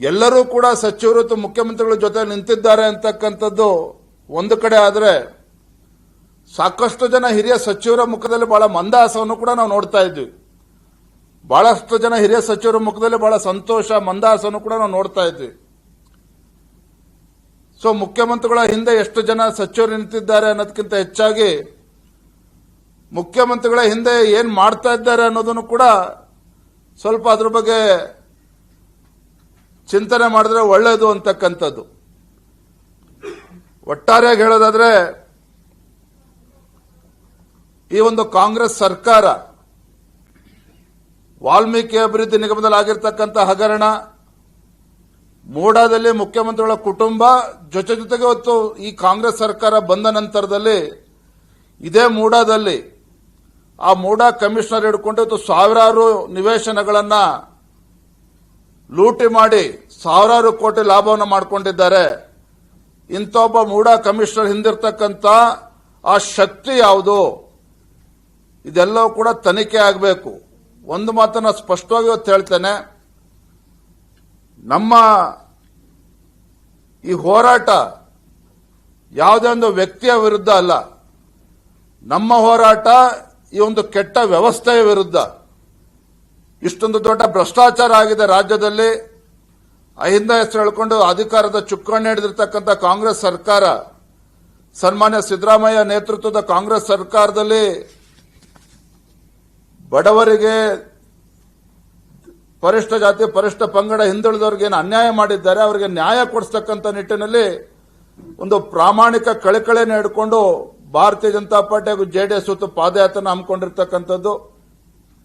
ಎಲ್ಲರೂ ಕೂಡ ಸಚಿವರು ಮತ್ತು ಮುಖ್ಯಮಂತ್ರಿಗಳ ಜೊತೆ ನಿಂತಿದ್ದಾರೆ ಅಂತಕ್ಕಂಥದ್ದು ಒಂದು ಕಡೆ ಆದರೆ ಸಾಕಷ್ಟು ಜನ ಹಿರಿಯ ಸಚಿವರ ಮುಖದಲ್ಲಿ ಬಹಳ ಮಂದಹಾಸವನ್ನು ಕೂಡ ನಾವು ನೋಡ್ತಾ ಇದ್ವಿ. ಬಹಳಷ್ಟು ಜನ ಹಿರಿಯ ಸಚಿವರ ಮುಖದಲ್ಲಿ ಬಹಳ ಸಂತೋಷ ಮಂದಹಾಸವನ್ನು ಕೂಡ ನಾವು ನೋಡ್ತಾ ಇದ್ವಿ. ಸೊ, ಮುಖ್ಯಮಂತ್ರಿಗಳ ಹಿಂದೆ ಎಷ್ಟು ಜನ ಸಚಿವರು ನಿಂತಿದ್ದಾರೆ ಅನ್ನೋದಕ್ಕಿಂತ ಹೆಚ್ಚಾಗಿ ಮುಖ್ಯಮಂತ್ರಿಗಳ ಹಿಂದೆ ಏನ್ ಮಾಡ್ತಾ ಇದ್ದಾರೆ ಅನ್ನೋದನ್ನು ಕೂಡ ಸ್ವಲ್ಪ ಅದ್ರ ಬಗ್ಗೆ ಚಿಂತನೆ ಮಾಡಿದ್ರೆ ಒಳ್ಳೆಯದು ಅಂತಕ್ಕಂಥದ್ದು. ಒಟ್ಟಾರೆಯಾಗಿ ಹೇಳೋದಾದ್ರೆ, ಈ ಒಂದು ಕಾಂಗ್ರೆಸ್ ಸರ್ಕಾರ ವಾಲ್ಮೀಕಿ ಅಭಿವೃದ್ಧಿ ನಿಗಮದಲ್ಲಿ ಆಗಿರ್ತಕ್ಕಂಥ ಹಗರಣ, ಮೂಡಾದಲ್ಲಿ ಮುಖ್ಯಮಂತ್ರಿಗಳ ಕುಟುಂಬ, ಜೊತೆ ಜೊತೆಗೆ ಹೊತ್ತು ಈ ಕಾಂಗ್ರೆಸ್ ಸರ್ಕಾರ ಬಂದ ನಂತರದಲ್ಲಿ ಇದೇ ಮೂಡಾದಲ್ಲಿ ಆ ಮೂಡಾ ಕಮಿಷನರ್ ಹಿಡ್ಕೊಂಡು ಇವತ್ತು ಸಾವಿರಾರು ನಿವೇಶನಗಳನ್ನ ಲೂಟಿ ಮಾಡಿ ಸಾವಿರಾರು ಕೋಟಿ ಲಾಭವನ್ನು ಮಾಡಿಕೊಂಡಿದ್ದಾರೆ. ಇಂಥ ಒಬ್ಬ ಮೂಡಾ ಕಮಿಷನರ್ ಹಿಂದಿರ್ತಕ್ಕಂಥ ಆ ಶಕ್ತಿ ಯಾವುದು? ಇದೆಲ್ಲವೂ ಕೂಡ ತನಿಖೆ ಆಗಬೇಕು. ಒಂದು ಮಾತನ್ನು ಸ್ಪಷ್ಟವಾಗಿ ಇವತ್ತು ಹೇಳ್ತೇನೆ. ನಮ್ಮ ಈ ಹೋರಾಟ ಯಾವುದೇ ಒಂದು ವ್ಯಕ್ತಿಯ ವಿರುದ್ಧ ಅಲ್ಲ. ನಮ್ಮ ಹೋರಾಟ ಈ ಒಂದು ಕೆಟ್ಟ ವ್ಯವಸ್ಥೆಯ ವಿರುದ್ಧ. ಇಷ್ಟೊಂದು ದೊಡ್ಡ ಭ್ರಷ್ಟಾಚಾರ ಆಗಿದೆ ರಾಜ್ಯದಲ್ಲಿ. ಅಹಿಂದ ಹೆಸರು ಹೇಳ್ಕೊಂಡು ಅಧಿಕಾರದ ಚುಕ್ಕಾಣಿ ಹಿಡಿದಿರ್ತಕ್ಕಂಥ ಕಾಂಗ್ರೆಸ್ ಸರ್ಕಾರ, ಸನ್ಮಾನ್ಯ ಸಿದ್ದರಾಮಯ್ಯ ನೇತೃತ್ವದ ಕಾಂಗ್ರೆಸ್ ಸರ್ಕಾರದಲ್ಲಿ ಬಡವರಿಗೆ ಪರಿಷ್ಠ ಜಾತಿ, ಪರಿಷ್ಠ ಪಂಗಡ ಹಿಂದುಳಿದವರಿಗೆ ಏನು ಅನ್ಯಾಯ ಮಾಡಿದ್ದಾರೆ, ಅವರಿಗೆ ನ್ಯಾಯ ಕೊಡಿಸ್ತಕ್ಕಂಥ ನಿಟ್ಟಿನಲ್ಲಿ ಒಂದು ಪ್ರಾಮಾಣಿಕ ಕಳಕಳಿಯನ್ನು ಹಿಡ್ಕೊಂಡು ಭಾರತೀಯ ಜನತಾ ಪಾರ್ಟಿ ಹಾಗೂ ಜೆಡಿಎಸ್ ಹೊತ್ತು ಪಾದಯಾತ್ರೆ ಹಮ್ಮಿಕೊಂಡಿರ್ತಕ್ಕಂಥದ್ದು.